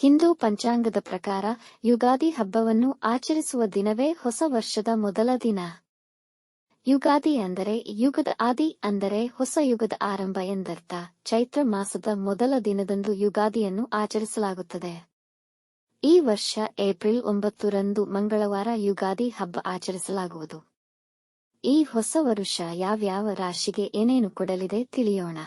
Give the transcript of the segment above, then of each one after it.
ಹಿಂದೂ ಪಂಚಾಂಗದ ಪ್ರಕಾರ ಯುಗಾದಿ ಹಬ್ಬವನ್ನು ಆಚರಿಸುವ ದಿನವೇ ಹೊಸ ವರ್ಷದ ಮೊದಲ ದಿನ. ಯುಗಾದಿ ಅಂದರೆ ಯುಗದ ಆದಿ ಅಂದರೆ ಹೊಸ ಯುಗದ ಆರಂಭ ಎಂದರ್ಥ. ಚೈತ್ರ ಮಾಸದ ಮೊದಲ ದಿನದಂದು ಯುಗಾದಿಯನ್ನು ಆಚರಿಸಲಾಗುತ್ತದೆ. ಈ ವರ್ಷ ಏಪ್ರಿಲ್ ಒಂಬತ್ತರಂದು ಮಂಗಳವಾರ ಯುಗಾದಿ ಹಬ್ಬ ಆಚರಿಸಲಾಗುವುದು. ಈ ಹೊಸ ವರುಷ ಯಾವ್ಯಾವ ರಾಶಿಗೆ ಏನೇನು ಕೊಡಲಿದೆ ತಿಳಿಯೋಣ.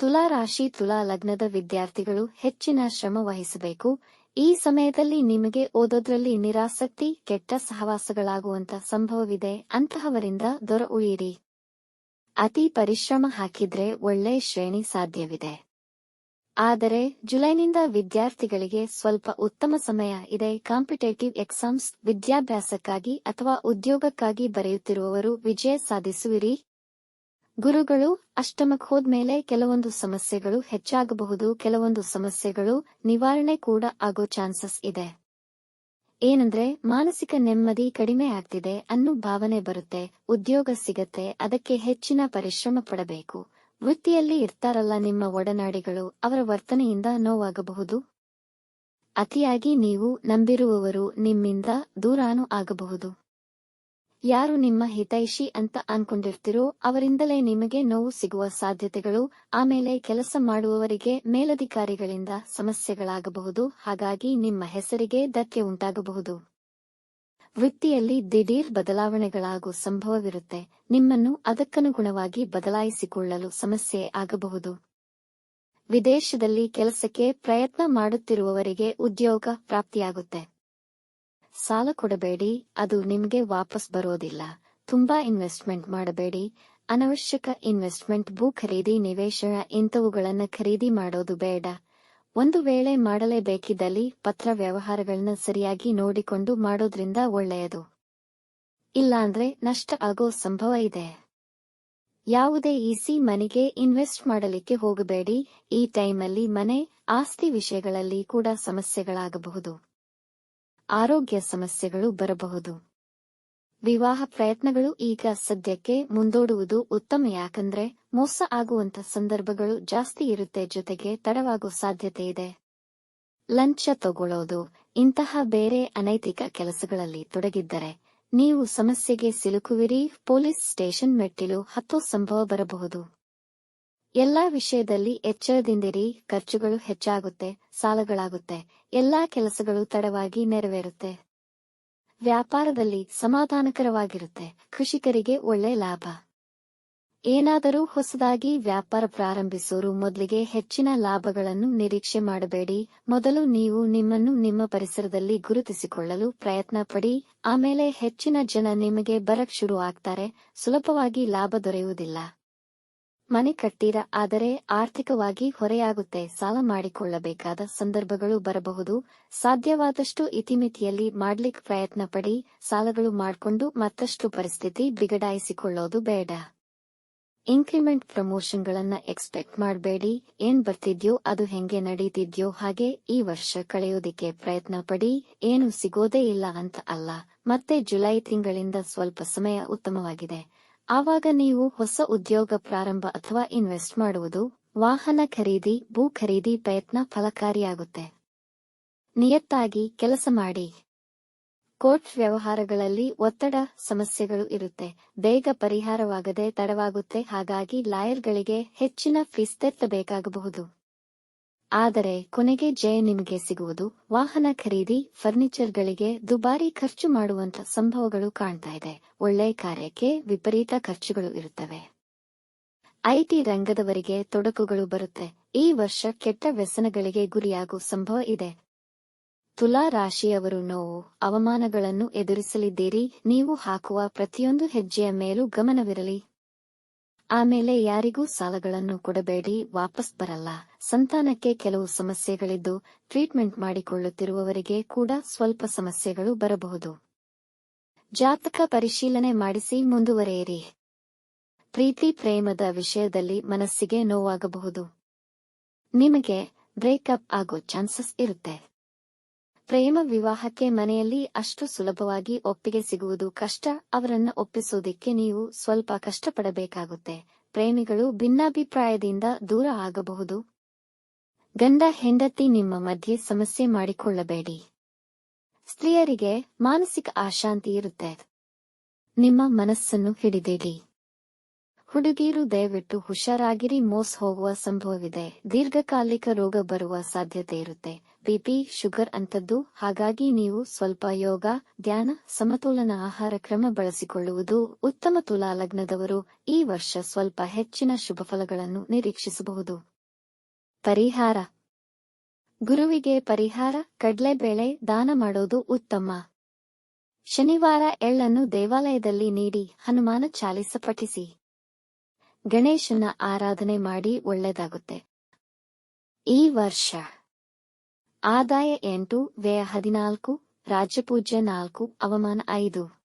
ತುಲಾ ರಾಶಿ ತುಲಾ ಲಗ್ನದ ವಿದ್ಯಾರ್ಥಿಗಳು ಹೆಚ್ಚಿನ ಶ್ರಮ ವಹಿಸಬೇಕು. ಈ ಸಮಯದಲ್ಲಿ ನಿಮಗೆ ಓದೋದ್ರಲ್ಲಿ ನಿರಾಸಕ್ತಿ, ಕೆಟ್ಟ ಸಹವಾಸಗಳಾಗುವಂತ ಸಂಭವವಿದೆ. ಅಂತಹವರಿಂದ ದೊರ ಉಳಿಯಿರಿ. ಅತಿ ಪರಿಶ್ರಮ ಹಾಕಿದ್ರೆ ಒಳ್ಳೆ ಶ್ರೇಣಿ ಸಾಧ್ಯವಿದೆ. ಆದರೆ ಜುಲೈನಿಂದ ವಿದ್ಯಾರ್ಥಿಗಳಿಗೆ ಸ್ವಲ್ಪ ಉತ್ತಮ ಸಮಯ ಇದೆ. ಕಾಂಪಿಟೇಟಿವ್ ಎಕ್ಸಾಮ್ಸ್ ವಿದ್ಯಾಭ್ಯಾಸಕ್ಕಾಗಿ ಅಥವಾ ಉದ್ಯೋಗಕ್ಕಾಗಿ ಬರೆಯುತ್ತಿರುವವರು ವಿಜಯ ಸಾಧಿಸುವಿರಿ. ಗುರುಗಳು, ಅಷ್ಟಮಕ್ ಹೋದ್ಮೇಲೆ ಕೆಲವೊಂದು ಸಮಸ್ಯೆಗಳು ಹೆಚ್ಚಾಗಬಹುದು, ಕೆಲವೊಂದು ಸಮಸ್ಯೆಗಳು ನಿವಾರಣೆ ಕೂಡ ಆಗೋ ಚಾನ್ಸಸ್ ಇದೆ. ಏನಂದ್ರೆ, ಮಾನಸಿಕ ನೆಮ್ಮದಿ ಕಡಿಮೆ ಆಗ್ತಿದೆ ಅನ್ನೋ ಭಾವನೆ ಬರುತ್ತೆ, ಉದ್ಯೋಗ ಸಿಗತ್ತೆ, ಅದಕ್ಕೆ ಹೆಚ್ಚಿನ ಪರಿಶ್ರಮ ಪಡಬೇಕು. ವೃತ್ತಿಯಲ್ಲಿ ಇರ್ತಾರಲ್ಲ ನಿಮ್ಮ ಒಡನಾಡಿಗಳು, ಅವರ ವರ್ತನೆಯಿಂದ ನೋವಾಗಬಹುದು? ಅತಿಯಾಗಿ ನೀವು ನಂಬಿರುವವರು ನಿಮ್ಮಿಂದ ದೂರಾನೂ ಆಗಬಹುದು. ಯಾರು ನಿಮ್ಮ ಹಿತೈಷಿ ಅಂತ ಅನ್ಕೊಂಡಿರ್ತಿರೋ ಅವರಿಂದಲೇ ನಿಮಗೆ ನೋವು ಸಿಗುವ ಸಾಧ್ಯತೆಗಳು, ಆಮೇಲೆ ಕೆಲಸ ಮಾಡುವವರಿಗೆ ಮೇಲಧಿಕಾರಿಗಳಿಂದ ಸಮಸ್ಯೆಗಳಾಗಬಹುದು, ಹಾಗಾಗಿ ನಿಮ್ಮ ಹೆಸರಿಗೆ ಧಕ್ಕೆ ಉಂಟಾಗಬಹುದು. ವೃತ್ತಿಯಲ್ಲಿ ದಿಢೀರ್ ಬದಲಾವಣೆಗಳಾಗುವ ಸಂಭವವಿರುತ್ತೆ, ನಿಮ್ಮನ್ನು ಅದಕ್ಕನುಗುಣವಾಗಿ ಬದಲಾಯಿಸಿಕೊಳ್ಳಲು ಸಮಸ್ಯೆ ಆಗಬಹುದು. ವಿದೇಶದಲ್ಲಿ ಕೆಲಸಕ್ಕೆ ಪ್ರಯತ್ನ ಮಾಡುತ್ತಿರುವವರಿಗೆ ಉದ್ಯೋಗ ಪ್ರಾಪ್ತಿಯಾಗುತ್ತೆ. ಸಾಲ ಕೊಡಬೇಡಿ, ಅದು ನಿಮಗೆ ವಾಪಸ್ ಬರೋದಿಲ್ಲ. ತುಂಬಾ ಇನ್ವೆಸ್ಟ್ಮೆಂಟ್ ಮಾಡಬೇಡಿ. ಅನವಶ್ಯಕ ಇನ್ವೆಸ್ಟ್ಮೆಂಟ್, ಭೂ ಖರೀದಿ, ನಿವೇಶನ ಇಂಥವುಗಳನ್ನು ಖರೀದಿ ಮಾಡೋದು ಬೇಡ. ಒಂದು ವೇಳೆ ಮಾಡಲೇಬೇಕಿದ್ದಲ್ಲಿ ಪತ್ರ ವ್ಯವಹಾರಗಳನ್ನ ಸರಿಯಾಗಿ ನೋಡಿಕೊಂಡು ಮಾಡೋದ್ರಿಂದ ಒಳ್ಳೆಯದು. ಇಲ್ಲಾಂದ್ರೆ ನಷ್ಟ ಆಗೋ ಸಂಭವ ಇದೆ. ಯಾವುದೇ ಈಸಿ ಮನೆಗೆ ಇನ್ವೆಸ್ಟ್ ಮಾಡಲಿಕ್ಕೆ ಹೋಗಬೇಡಿ. ಈ ಟೈಮಲ್ಲಿ ಮನೆ, ಆಸ್ತಿ ವಿಷಯಗಳಲ್ಲಿ ಕೂಡ ಸಮಸ್ಯೆಗಳಾಗಬಹುದು. ಆರೋಗ್ಯ ಸಮಸ್ಯೆಗಳು ಬರಬಹುದು. ವಿವಾಹ ಪ್ರಯತ್ನಗಳು ಈಗ ಸದ್ಯಕ್ಕೆ ಮುಂದೂಡುವುದು ಉತ್ತಮ ಯಾಕಂದ್ರೆ ಮೋಸ ಆಗುವಂತ ಸಂದರ್ಭಗಳು ಜಾಸ್ತಿ ಇರುತ್ತೆ ಜೊತೆಗೆ ತಡವಾಗೋ ಸಾಧ್ಯತೆ ಇದೆ. ಲಂಚ ತಗೊಳ್ಳೋದು, ಇಂತಹ ಬೇರೆ ಅನೈತಿಕ ಕೆಲಸಗಳಲ್ಲಿ ತೊಡಗಿದ್ದರೆ ನೀವು ಸಮಸ್ಯೆಗೆ ಸಿಲುಕುವಿರಿ, ಪೊಲೀಸ್ ಸ್ಟೇಷನ್ ಮೆಟ್ಟಿಲು ಹತ್ತೋ ಸಂಭವ ಬರಬಹುದು. ಎಲ್ಲಾ ವಿಷಯದಲ್ಲಿ ಎಚ್ಚರದಿಂದಿರಿ, ಖರ್ಚುಗಳು ಹೆಚ್ಚಾಗುತ್ತೆ, ಸಾಲಗಳಾಗುತ್ತೆ, ಎಲ್ಲಾ ಕೆಲಸಗಳು ತಡವಾಗಿ ನೆರವೇರುತ್ತೆ. ವ್ಯಾಪಾರದಲ್ಲಿ ಸಮಾಧಾನಕರವಾಗಿರುತ್ತೆ, ಕೃಷಿಕರಿಗೆ ಒಳ್ಳೆ ಲಾಭ. ಏನಾದರೂ ಹೊಸದಾಗಿ ವ್ಯಾಪಾರ ಪ್ರಾರಂಭಿಸೋರು ಮೊದಲಿಗೆ ಹೆಚ್ಚಿನ ಲಾಭಗಳನ್ನು ನಿರೀಕ್ಷೆ ಮಾಡಬೇಡಿ. ಮೊದಲು ನೀವು ನಿಮ್ಮನ್ನು ನಿಮ್ಮ ಪರಿಸರದಲ್ಲಿ ಗುರುತಿಸಿಕೊಳ್ಳಲು ಪ್ರಯತ್ನ ಪಡಿ ಆಮೇಲೆ ಹೆಚ್ಚಿನ ಜನ ನಿಮಗೆ ಬರಕ್ ಶುರು ಆಗ್ತಾರೆ. ಸುಲಭವಾಗಿ ಲಾಭ ದೊರೆಯುವುದಿಲ್ಲ. ಮನೆ ಕಟ್ಟಿರ ಆದರೆ ಆರ್ಥಿಕವಾಗಿ ಹೊರೆಯಾಗುತ್ತೆ. ಸಾಲ ಮಾಡಿಕೊಳ್ಳಬೇಕಾದ ಸಂದರ್ಭಗಳು ಬರಬಹುದು. ಸಾಧ್ಯವಾದಷ್ಟು ಇತಿಮಿತಿಯಲ್ಲಿ ಮಾಡ್ಲಿಕ್ಕೆ ಪ್ರಯತ್ನ ಪಡಿ. ಸಾಲಗಳು ಮಾಡ್ಕೊಂಡು ಮತ್ತಷ್ಟು ಪರಿಸ್ಥಿತಿ ಬಿಗಡಾಯಿಸಿಕೊಳ್ಳೋದು ಬೇಡ. ಇನ್ಕ್ರಿಮೆಂಟ್ ಪ್ರಮೋಷನ್ಗಳನ್ನ ಎಕ್ಸ್ಪೆಕ್ಟ್ ಮಾಡಬೇಡಿ. ಏನ್ ಬರ್ತಿದ್ಯೋ, ಅದು ಹೆಂಗೆ ನಡೀತಿದ್ಯೋ ಹಾಗೆ ಈ ವರ್ಷ ಕಳೆಯೋದಿಕ್ಕೆ ಪ್ರಯತ್ನ ಪಡಿ. ಏನು ಸಿಗೋದೇ ಇಲ್ಲ ಅಂತ ಅಲ್ಲ. ಮತ್ತೆ ಜುಲೈ ತಿಂಗಳಿಂದ ಸ್ವಲ್ಪ ಸಮಯ ಉತ್ತಮವಾಗಿದೆ. ಆವಾಗ ನೀವು ಹೊಸ ಉದ್ಯೋಗ ಪ್ರಾರಂಭ ಅಥವಾ ಇನ್ವೆಸ್ಟ್ ಮಾಡುವುದು, ವಾಹನ ಖರೀದಿ, ಭೂ ಖರೀದಿ ಪ್ರಯತ್ನ ಫಲಕಾರಿಯಾಗುತ್ತೆ. ನಿಯತ್ತಾಗಿ ಕೆಲಸ ಮಾಡಿ. ಕೋರ್ಟ್ ವ್ಯವಹಾರಗಳಲ್ಲಿ ಒತ್ತಡ ಸಮಸ್ಯೆಗಳು ಇರುತ್ತೆ. ಬೇಗ ಪರಿಹಾರವಾಗದೆ ತಡವಾಗುತ್ತೆ. ಹಾಗಾಗಿ ಲಾಯರ್ಗಳಿಗೆ ಹೆಚ್ಚಿನ ಫೀಸ್ ತೆತ್ತಬೇಕಾಗಬಹುದು ಆದರೆ ಕೊನೆಗೆ ಜಯ ನಿಮಗೆ ಸಿಗುವುದು. ವಾಹನ ಖರೀದಿ, ಫರ್ನಿಚರ್ಗಳಿಗೆ ದುಬಾರಿ ಖರ್ಚು ಮಾಡುವಂತ ಸಂಭವಗಳು ಕಾಣ್ತಾ ಇದೆ. ಒಳ್ಳೆ ಕಾರ್ಯಕ್ಕೆ ವಿಪರೀತ ಖರ್ಚುಗಳು ಇರುತ್ತವೆ. ಐಟಿ ರಂಗದವರಿಗೆ ತೊಡಕುಗಳು ಬರುತ್ತೆ. ಈ ವರ್ಷ ಕೆಟ್ಟ ವ್ಯಸನಗಳಿಗೆ ಗುರಿಯಾಗುವ ಸಂಭವ ಇದೆ. ತುಲಾ ರಾಶಿಯವರು ನೋವು, ಅವಮಾನಗಳನ್ನು ಎದುರಿಸಲಿದ್ದೀರಿ. ನೀವು ಹಾಕುವ ಪ್ರತಿಯೊಂದು ಹೆಜ್ಜೆಯ ಮೇಲೂ ಗಮನವಿರಲಿ. ಆಮೇಲೆ ಯಾರಿಗೂ ಸಾಲಗಳನ್ನು ಕೊಡಬೇಡಿ, ವಾಪಸ್ ಬರಲ್ಲ. ಸಂತಾನಕ್ಕೆ ಕೆಲವು ಸಮಸ್ಯೆಗಳಿದ್ದು, ಟ್ರೀಟ್ಮೆಂಟ್ ಮಾಡಿಕೊಳ್ಳುತ್ತಿರುವವರಿಗೆ ಕೂಡ ಸ್ವಲ್ಪ ಸಮಸ್ಯೆಗಳು ಬರಬಹುದು. ಜಾತಕ ಪರಿಶೀಲನೆ ಮಾಡಿಸಿ ಮುಂದುವರೆಯಿರಿ. ಪ್ರೀತಿ ಪ್ರೇಮದ ವಿಷಯದಲ್ಲಿ ಮನಸ್ಸಿಗೆ ನೋವಾಗಬಹುದು. ನಿಮಗೆ ಬ್ರೇಕಪ್ ಆಗೋ ಚಾನ್ಸಸ್ ಇರುತ್ತೆ. ಪ್ರೇಮ ವಿವಾಹಕ್ಕೆ ಮನೆಯಲ್ಲಿ ಅಷ್ಟು ಸುಲಭವಾಗಿ ಒಪ್ಪಿಗೆ ಸಿಗುವುದು ಕಷ್ಟ, ಅವರನ್ನ ಒಪ್ಪಿಸೋದಿಕ್ಕೆ ನೀವು ಸ್ವಲ್ಪ ಕಷ್ಟಪಡಬೇಕಾಗುತ್ತೆ. ಪ್ರೇಮಿಗಳು ಭಿನ್ನಾಭಿಪ್ರಾಯದಿಂದ ದೂರ ಆಗಬಹುದು. ಗಂಡ ಹೆಂಡತಿ ನಿಮ್ಮ ಮಧ್ಯೆ ಸಮಸ್ಯೆ ಮಾಡಿಕೊಳ್ಳಬೇಡಿ. ಸ್ತ್ರೀಯರಿಗೆ ಮಾನಸಿಕ ಅಶಾಂತಿ ಇರುತ್ತೆ. ನಿಮ್ಮ ಮನಸ್ಸನ್ನು ಹಿಡಿದಿಡಿ ಹುಡುಗಿರು ದಯವಿಟ್ಟು ಹುಷಾರಾಗಿರಿ, ಮೋಸ್ ಹೋಗುವ ಸಂಭವವಿದೆ. ದೀರ್ಘಕಾಲಿಕ ರೋಗ ಬರುವ ಸಾಧ್ಯತೆ ಇರುತ್ತೆ. ಬಿಪಿ ಶುಗರ್ ಅಂತದ್ದು ಹಾಗಾಗಿ ನೀವು ಸ್ವಲ್ಪ ಯೋಗ, ಧ್ಯಾನ, ಸಮತೋಲನ ಆಹಾರ ಕ್ರಮ ಬಳಸಿಕೊಳ್ಳುವುದು ಉತ್ತಮ ತುಲಾ ಲಗ್ನದವರು ಈ ವರ್ಷ ಸ್ವಲ್ಪ ಹೆಚ್ಚಿನ ಶುಭ ಫಲಗಳನ್ನು ನಿರೀಕ್ಷಿಸಬಹುದು. ಪರಿಹಾರ. ಗುರುವಿಗೆ ಪರಿಹಾರ ಕಡ್ಲೆಬೇಳೆ ದಾನ ಮಾಡೋದು ಉತ್ತಮ. ಶನಿವಾರ ಎಳ್ಳನ್ನು ದೇವಾಲಯದಲ್ಲಿ ನೀಡಿ, ಹನುಮಾನ ಚಾಲಿಸ ಪಠಿಸಿ. ಗಣೇಶನ ಆರಾಧನೆ ಮಾಡಿ ಒಳ್ಳೆದಾಗುತ್ತೆ ಈ ವರ್ಷ ಆದಾಯ ಎಂಟು, ವ್ಯಯ ಹದಿನಾಲ್ಕು ರಾಜ್ಯಪೂಜ್ಯ ನಾಲ್ಕು, ಅವಮಾನ ಐದು.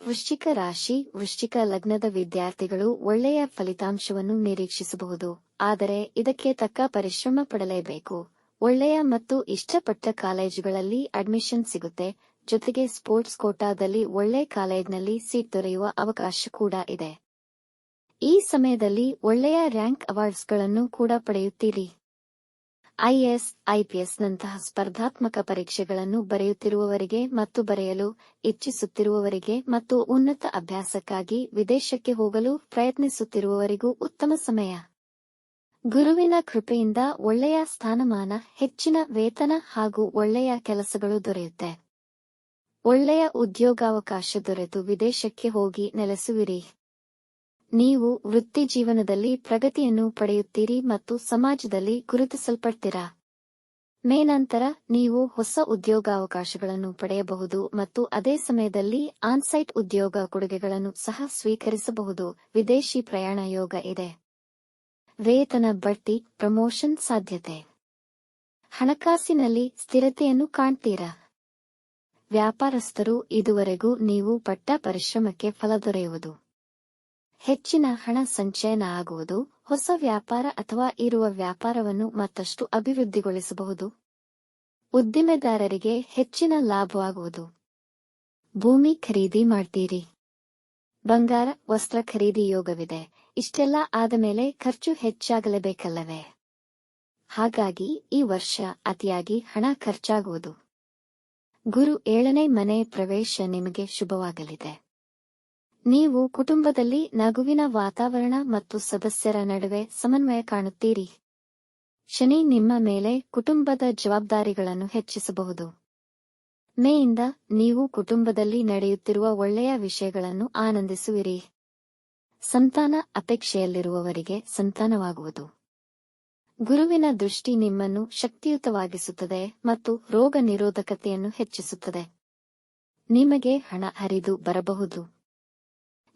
ವೃಶ್ಚಿಕ ರಾಶಿ, ವೃಶ್ಚಿಕ ಲಗ್ನದ ವಿದ್ಯಾರ್ಥಿಗಳು ಒಳ್ಳೆಯ ಫಲಿತಾಂಶವನ್ನು ನಿರೀಕ್ಷಿಸಬಹುದು. ಆದರೆ ಇದಕ್ಕೆ ತಕ್ಕ ಪರಿಶ್ರಮ ಪಡಲೇಬೇಕು. ಒಳ್ಳೆಯ ಮತ್ತು ಇಷ್ಟಪಟ್ಟ ಕಾಲೇಜುಗಳಲ್ಲಿ ಅಡ್ಮಿಷನ್ ಸಿಗುತ್ತೆ. ಜೊತೆಗೆ ಸ್ಪೋರ್ಟ್ಸ್ ಕೋಟಾದಲ್ಲಿ ಒಳ್ಳೆ ಕಾಲೇಜ್ನಲ್ಲಿ ಸೀಟ್ ದೊರೆಯುವ ಅವಕಾಶ ಕೂಡ ಇದೆ. ಈ ಸಮಯದಲ್ಲಿ ಒಳ್ಳೆಯ ರ್ಯಾಂಕ್ ಅವಾರ್ಡ್ಸ್ಗಳನ್ನು ಕೂಡ ಪಡೆಯುತ್ತೀರಿ. ಐಎಎಸ್ ಐಪಿಎಸ್ನಂತಹ ಸ್ಪರ್ಧಾತ್ಮಕ ಪರೀಕ್ಷೆಗಳನ್ನು ಬರೆಯುತ್ತಿರುವವರಿಗೆ ಮತ್ತು ಬರೆಯಲು ಇಚ್ಛಿಸುತ್ತಿರುವವರಿಗೆ ಮತ್ತು ಉನ್ನತ ಅಭ್ಯಾಸಕ್ಕಾಗಿ ವಿದೇಶಕ್ಕೆ ಹೋಗಲು ಪ್ರಯತ್ನಿಸುತ್ತಿರುವವರಿಗೂ ಉತ್ತಮ ಸಮಯ. ಗುರುವಿನ ಕೃಪೆಯಿಂದ ಒಳ್ಳೆಯ ಸ್ಥಾನಮಾನ, ಹೆಚ್ಚಿನ ವೇತನ ಹಾಗೂ ಒಳ್ಳೆಯ ಕೆಲಸಗಳು ದೊರೆಯುತ್ತೆ. ಒಳ್ಳೆಯ ಉದ್ಯೋಗಾವಕಾಶ ದೊರೆತು ವಿದೇಶಕ್ಕೆ ಹೋಗಿ ನೆಲೆಸುವಿರಿ. ನೀವು ವೃತ್ತಿ ಜೀವನದಲ್ಲಿ ಪ್ರಗತಿಯನ್ನು ಪಡೆಯುತ್ತೀರಿ ಮತ್ತು ಸಮಾಜದಲ್ಲಿ ಗುರುತಿಸಲ್ಪಡ್ತೀರಾ? ಮೇ ನಂತರ ನೀವು ಹೊಸ ಉದ್ಯೋಗಾವಕಾಶಗಳನ್ನು ಪಡೆಯಬಹುದು ಮತ್ತು ಅದೇ ಸಮಯದಲ್ಲಿ ಆನ್ಸೈಟ್ ಉದ್ಯೋಗ ಕೊಡುಗೆಗಳನ್ನು ಸಹ ಸ್ವೀಕರಿಸಬಹುದು. ವಿದೇಶಿ ಪ್ರಯಾಣ ಯೋಗ ಇದೆ. ವೇತನ ಬಡ್ತಿ ಪ್ರಮೋಷನ್ ಸಾಧ್ಯತೆ. ಹಣಕಾಸಿನಲ್ಲಿ ಸ್ಥಿರತೆಯನ್ನು ಕಾಣ್ತೀರಾ? ವ್ಯಾಪಾರಸ್ಥರು, ಇದುವರೆಗೂ ನೀವು ಪಟ್ಟ ಪರಿಶ್ರಮಕ್ಕೆ ಫಲ ದೊರೆಯುವುದು. ಹೆಚ್ಚಿನ ಹಣ ಸಂಚಯನ ಆಗುವುದು, ಹೊಸ ವ್ಯಾಪಾರ ಅಥವಾ ಇರುವ ವ್ಯಾಪಾರವನ್ನು ಮತ್ತಷ್ಟು ಅಭಿವೃದ್ಧಿಗೊಳಿಸಬಹುದು. ಉದ್ದಿಮೆದಾರರಿಗೆ ಹೆಚ್ಚಿನ ಲಾಭವಾಗುವುದು. ಭೂಮಿ ಖರೀದಿ ಮಾಡ್ತೀರಿ. ಬಂಗಾರ, ವಸ್ತ್ರ ಖರೀದಿ ಯೋಗವಿದೆ. ಇಷ್ಟೆಲ್ಲ ಆದ ಮೇಲೆ ಖರ್ಚು ಹೆಚ್ಚಾಗಲೇಬೇಕಲ್ಲವೇ? ಹಾಗಾಗಿ ಈ ವರ್ಷ ಅತಿಯಾಗಿ ಹಣ ಖರ್ಚಾಗುವುದು. ಗುರು ಏಳನೇ ಮನೆ ಪ್ರವೇಶ ನಿಮಗೆ ಶುಭವಾಗಲಿದೆ. ನೀವು ಕುಟುಂಬದಲ್ಲಿ ನಗುವಿನ ವಾತಾವರಣ ಮತ್ತು ಸದಸ್ಯರ ನಡುವೆ ಸಮನ್ವಯ ಕಾಣುತ್ತೀರಿ. ಶನಿ ನಿಮ್ಮ ಮೇಲೆ ಕುಟುಂಬದ ಜವಾಬ್ದಾರಿಗಳನ್ನು ಹೆಚ್ಚಿಸಬಹುದು. ಮೇಯಿಂದ ನೀವು ಕುಟುಂಬದಲ್ಲಿ ನಡೆಯುತ್ತಿರುವ ಒಳ್ಳೆಯ ವಿಷಯಗಳನ್ನು ಆನಂದಿಸುವಿರಿ. ಸಂತಾನ ಅಪೇಕ್ಷೆಯಲ್ಲಿರುವವರಿಗೆ ಸಂತಾನವಾಗುವುದು. ಗುರುವಿನ ದೃಷ್ಟಿ ನಿಮ್ಮನ್ನು ಶಕ್ತಿಯುತವಾಗಿಸುತ್ತದೆ ಮತ್ತು ರೋಗ ನಿರೋಧಕತೆಯನ್ನು ಹೆಚ್ಚಿಸುತ್ತದೆ. ನಿಮಗೆ ಹಣ ಹರಿದು ಬರಬಹುದು.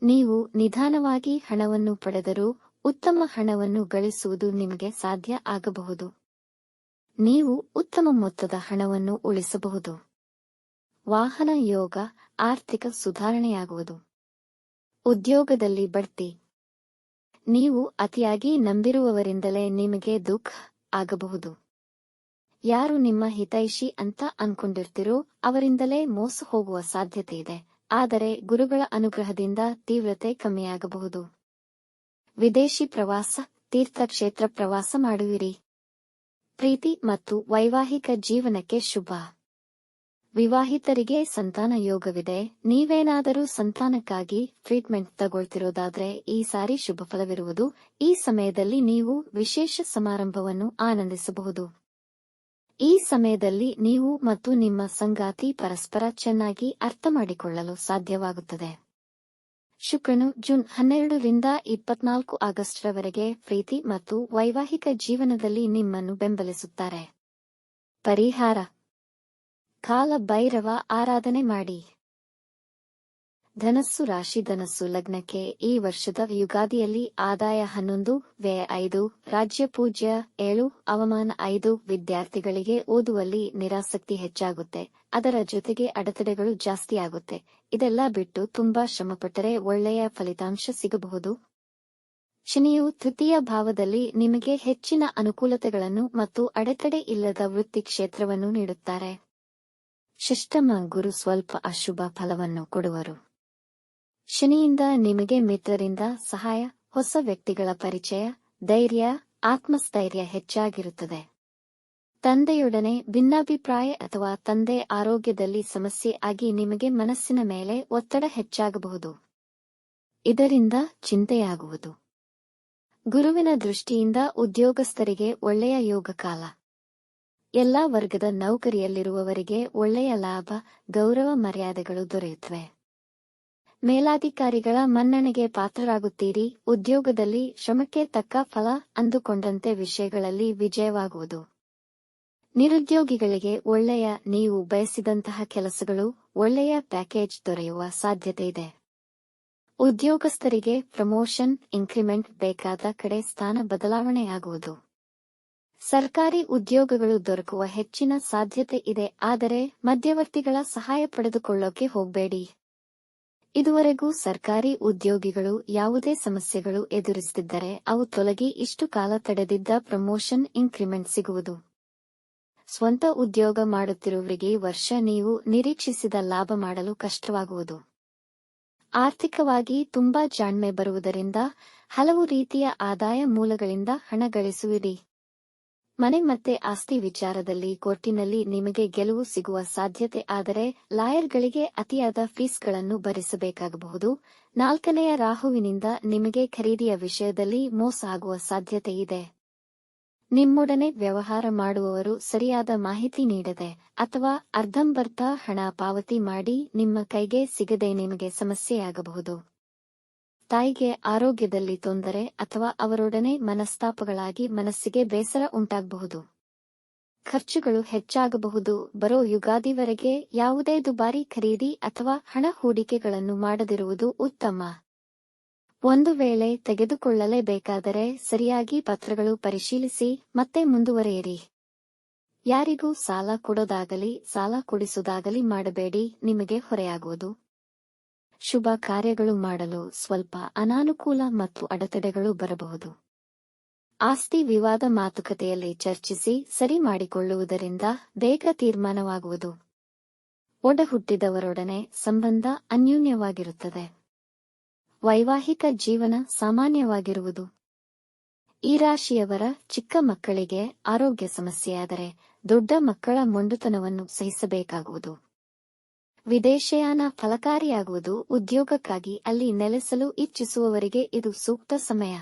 ನೀವು ನಿಧಾನವಾಗಿ ಹಣವನ್ನು ಪಡೆದರೂ ಉತ್ತಮ ಹಣವನ್ನು ಗಳಿಸುವುದು ನಿಮಗೆ ಸಾಧ್ಯ ಆಗಬಹುದು. ನೀವು ಉತ್ತಮ ಮೊತ್ತದ ಹಣವನ್ನು ಉಳಿಸಬಹುದು. ವಾಹನ ಯೋಗ ಆರ್ಥಿಕ ಸುಧಾರಣೆಯಾಗುವುದು. ಉದ್ಯೋಗದಲ್ಲಿ ಬಡ್ತಿ. ನೀವು ಅತಿಯಾಗಿ ನಂಬಿರುವವರಿಂದಲೇ ನಿಮಗೆ ದುಃಖ ಆಗಬಹುದು. ಯಾರು ನಿಮ್ಮ ಹಿತೈಷಿ ಅಂತ ಅನ್ಕೊಂಡಿರ್ತಿರೋ ಅವರಿಂದಲೇ ಮೋಸ ಹೋಗುವ ಸಾಧ್ಯತೆ ಇದೆ. ಆದರೆ ಗುರುಗಳ ಅನುಗ್ರಹದಿಂದ ತೀವ್ರತೆ ಕಮ್ಮಿಯಾಗಬಹುದು. ವಿದೇಶಿ ಪ್ರವಾಸ, ತೀರ್ಥಕ್ಷೇತ್ರ ಪ್ರವಾಸ ಮಾಡುವಿರಿ. ಪ್ರೀತಿ ಮತ್ತು ವೈವಾಹಿಕ ಜೀವನಕ್ಕೆ ಶುಭ. ವಿವಾಹಿತರಿಗೆ ಸಂತಾನ ಯೋಗವಿದೆ. ನೀವೇನಾದರೂ ಸಂತಾನಕ್ಕಾಗಿ ಟ್ರೀಟ್ಮೆಂಟ್ ತಗೊಳ್ತಿರೋದಾದ್ರೆ ಈ ಸಾರಿ ಶುಭ ಫಲವಿರುವುದು. ಈ ಸಮಯದಲ್ಲಿ ನೀವು ವಿಶೇಷ ಸಮಾರಂಭವನ್ನು ಆನಂದಿಸಬಹುದು. ಈ ಸಮಯದಲ್ಲಿ ನೀವು ಮತ್ತು ನಿಮ್ಮ ಸಂಗಾತಿ ಪರಸ್ಪರ ಚೆನ್ನಾಗಿ ಅರ್ಥ ಮಾಡಿಕೊಳ್ಳಲು ಸಾಧ್ಯವಾಗುತ್ತದೆ. ಶುಕ್ರನು ಜೂನ್ ಹನ್ನೆರಡರಿಂದ ಇಪ್ಪತ್ನಾಲ್ಕು ಆಗಸ್ಟ್ರವರೆಗೆ ಪ್ರೀತಿ ಮತ್ತು ವೈವಾಹಿಕ ಜೀವನದಲ್ಲಿ ನಿಮ್ಮನ್ನು ಬೆಂಬಲಿಸುತ್ತಾರೆ. ಪರಿಹಾರ. ಕಾಲ ಭೈರವ ಆರಾಧನೆ ಮಾಡಿ. ಧನಸ್ಸು ರಾಶಿ ಧನಸ್ಸು ಲಗ್ನಕ್ಕೆ ಈ ವರ್ಷದ ಯುಗಾದಿಯಲ್ಲಿ ಆದಾಯ ಹನ್ನೊಂದು, ವ್ಯಯ ಐದು, ರಾಜ್ಯ ಪೂಜ್ಯ ಏಳು, ಅವಮಾನ ಐದು ವಿದ್ಯಾರ್ಥಿಗಳಿಗೆ ಓದುವಲ್ಲಿ ನಿರಾಸಕ್ತಿ ಹೆಚ್ಚಾಗುತ್ತೆ. ಅದರ ಜೊತೆಗೆ ಅಡೆತಡೆಗಳು ಜಾಸ್ತಿಯಾಗುತ್ತೆ ಇದೆಲ್ಲ ಬಿಟ್ಟು ತುಂಬಾ ಶ್ರಮಪಟ್ಟರೆ ಒಳ್ಳೆಯ ಫಲಿತಾಂಶ ಸಿಗಬಹುದು. ಶನಿಯು ತೃತೀಯ ಭಾವದಲ್ಲಿ ನಿಮಗೆ ಹೆಚ್ಚಿನ ಅನುಕೂಲತೆಗಳನ್ನು ಮತ್ತು ಅಡೆತಡೆ ಇಲ್ಲದ ವೃತ್ತಿ ಕ್ಷೇತ್ರವನ್ನು ನೀಡುತ್ತಾರೆ. ಷಷ್ಟಮ ಗುರು ಸ್ವಲ್ಪ ಅಶುಭ ಫಲವನ್ನು ಕೊಡುವರು. ಶನಿಯಿಂದ ನಿಮಗೆ ಮಿತ್ರರಿಂದ ಸಹಾಯ, ಹೊಸ ವ್ಯಕ್ತಿಗಳ ಪರಿಚಯ, ಧೈರ್ಯ, ಆತ್ಮಸ್ಥೈರ್ಯ ಹೆಚ್ಚಾಗಿರುತ್ತದೆ. ತಂದೆಯೊಡನೆ ಭಿನ್ನಾಭಿಪ್ರಾಯ ಅಥವಾ ತಂದೆ ಆರೋಗ್ಯದಲ್ಲಿ ಸಮಸ್ಯೆ ಆಗಿ ನಿಮಗೆ ಮನಸ್ಸಿನ ಮೇಲೆ ಒತ್ತಡ ಹೆಚ್ಚಾಗಬಹುದು. ಇದರಿಂದ ಚಿಂತೆಯಾಗುವುದು. ಗುರುವಿನ ದೃಷ್ಟಿಯಿಂದ ಉದ್ಯೋಗಸ್ಥರಿಗೆ ಒಳ್ಳೆಯ ಯೋಗ ಕಾಲ ಎಲ್ಲಾ ವರ್ಗದ ನೌಕರಿಯಲ್ಲಿರುವವರಿಗೆ ಒಳ್ಳೆಯ ಲಾಭ, ಗೌರವ ಮರ್ಯಾದೆಗಳು ದೊರೆಯುತ್ತವೆ. ಮೇಲಾಧಿಕಾರಿಗಳ ಮನ್ನಣೆಗೆ ಪಾತ್ರರಾಗುತ್ತೀರಿ. ಉದ್ಯೋಗದಲ್ಲಿ ಶ್ರಮಕ್ಕೆ ತಕ್ಕ ಫಲ ಅಂದುಕೊಂಡಂತೆ ವಿಷಯಗಳಲ್ಲಿ ವಿಜಯವಾಗುವುದು. ನಿರುದ್ಯೋಗಿಗಳಿಗೆ ಒಳ್ಳೆಯ ನೀವು ಬಯಸಿದಂತಹ ಕೆಲಸಗಳು, ಒಳ್ಳೆಯ ಪ್ಯಾಕೇಜ್ ದೊರೆಯುವ ಸಾಧ್ಯತೆ ಇದೆ. ಉದ್ಯೋಗಸ್ಥರಿಗೆ ಪ್ರಮೋಷನ್, ಇನ್ಕ್ರಿಮೆಂಟ್ ಬೇಕಾದ ಕಡೆ ಸ್ಥಾನ ಬದಲಾವಣೆಯಾಗುವುದು. ಸರ್ಕಾರಿ ಉದ್ಯೋಗಗಳು ದೊರಕುವ ಹೆಚ್ಚಿನ ಸಾಧ್ಯತೆ ಇದೆ, ಆದರೆ ಮಧ್ಯವರ್ತಿಗಳ ಸಹಾಯ ಪಡೆದುಕೊಳ್ಳೋಕೆ ಹೋಗಬೇಡಿ. ಇದುವರೆಗೂ ಸರ್ಕಾರಿ ಉದ್ಯೋಗಿಗಳು ಯಾವುದೇ ಸಮಸ್ಯೆಗಳು ಎದುರಿಸುತ್ತಿದ್ದರೆ ಅವು ತೊಲಗಿ ಇಷ್ಟು ಕಾಲ ತಡೆದಿದ್ದ ಪ್ರಮೋಷನ್ ಇನ್ಕ್ರಿಮೆಂಟ್ ಸಿಗುವುದು. ಸ್ವಂತ ಉದ್ಯೋಗ ಮಾಡುತ್ತಿರುವವರಿಗೆ ವರ್ಷ ನೀವು ನಿರೀಕ್ಷಿಸಿದ ಲಾಭ ಮಾಡಲು ಕಷ್ಟವಾಗುವುದು. ಆರ್ಥಿಕವಾಗಿ ತುಂಬಾ ಜಾಣ್ಮೆ ಬರುವುದರಿಂದ ಹಲವು ರೀತಿಯ ಆದಾಯ ಮೂಲಗಳಿಂದ ಹಣ ಗಳಿಸುವಿರಿ. ಮನೆ ಮತ್ತೆ ಆಸ್ತಿ ವಿಚಾರದಲ್ಲಿ ಕೋರ್ಟಿನಲ್ಲಿ ನಿಮಗೆ ಗೆಲುವು ಸಿಗುವ ಸಾಧ್ಯತೆ ಆದರೆ ಲಾಯರ್ಗಳಿಗೆ ಅತಿಯಾದ ಫೀಸ್ಗಳನ್ನು ಭರಿಸಬೇಕಾಗಬಹುದು. ನಾಲ್ಕನೆಯ ರಾಹುವಿನಿಂದ ನಿಮಗೆ ಖರೀದಿಯ ವಿಷಯದಲ್ಲಿ ಮೋಸ ಆಗುವ ಸಾಧ್ಯತೆ ಇದೆ. ನಿಮ್ಮೊಡನೆ ವ್ಯವಹಾರ ಮಾಡುವವರು ಸರಿಯಾದ ಮಾಹಿತಿ ನೀಡದೆ ಅಥವಾ ಅರ್ಧಂಬರ್ಧ ಹಣ ಪಾವತಿ ಮಾಡಿ ನಿಮ್ಮ ಕೈಗೆ ಸಿಗದೆ ನಿಮಗೆ ಸಮಸ್ಯೆಯಾಗಬಹುದು. ತಾಯಿಗೆ ಆರೋಗ್ಯದಲ್ಲಿ ತೊಂದರೆ ಅಥವಾ ಅವರೊಡನೆ ಮನಸ್ತಾಪಗಳಾಗಿ ಮನಸ್ಸಿಗೆ ಬೇಸರ ಉಂಟಾಗಬಹುದು. ಖರ್ಚುಗಳು ಹೆಚ್ಚಾಗಬಹುದು. ಬರೋ ಯುಗಾದಿವರೆಗೆ ಯಾವುದೇ ದುಬಾರಿ ಖರೀದಿ ಅಥವಾ ಹಣ ಹೂಡಿಕೆಗಳನ್ನು ಮಾಡದಿರುವುದು ಉತ್ತಮ. ಒಂದು ವೇಳೆ ತೆಗೆದುಕೊಳ್ಳಲೇಬೇಕಾದರೆ ಸರಿಯಾಗಿ ಪತ್ರಗಳು ಪರಿಶೀಲಿಸಿ ಮತ್ತೆ ಮುಂದುವರೆಯಿರಿ. ಯಾರಿಗೂ ಸಾಲ ಕೊಡೋದಾಗಲಿ, ಸಾಲ ಕೊಡಿಸುವುದಾಗಲಿ ಮಾಡಬೇಡಿ. ನಿಮಗೆ ಹೊರೆಯಾಗುವುದು. ಶುಭ ಕಾರ್ಯಗಳು ಮಾಡಲು ಸ್ವಲ್ಪ ಅನಾನುಕೂಲ ಮತ್ತು ಅಡೆತಡೆಗಳು ಬರಬಹುದು. ಆಸ್ತಿ ವಿವಾದ ಮಾತುಕತೆಯಲ್ಲಿ ಚರ್ಚಿಸಿ ಸರಿ ಮಾಡಿಕೊಳ್ಳುವುದರಿಂದ ಬೇಗ ತೀರ್ಮಾನವಾಗುವುದು. ಒಡ ಹುಟ್ಟಿದವರೊಡನೆ ಸಂಬಂಧ ಅನ್ಯೂನ್ಯವಾಗಿರುತ್ತದೆ. ವೈವಾಹಿಕ ಜೀವನ ಸಾಮಾನ್ಯವಾಗಿರುವುದು. ಈ ರಾಶಿಯವರ ಚಿಕ್ಕ ಮಕ್ಕಳಿಗೆ ಆರೋಗ್ಯ ಸಮಸ್ಯೆಯಾದರೆ ದೊಡ್ಡ ಮಕ್ಕಳ ಮೊಂಡುತನವನ್ನು ಸಹಿಸಬೇಕಾಗುವುದು. ವಿದೇಶಯಾನ ಫಲಕಾರಿಯಾಗುವುದು ಉದ್ಯೋಗಕ್ಕಾಗಿ ಅಲ್ಲಿ ನೆಲೆಸಲು ಇಚ್ಛಿಸುವವರಿಗೆ ಇದು ಸೂಕ್ತ ಸಮಯ.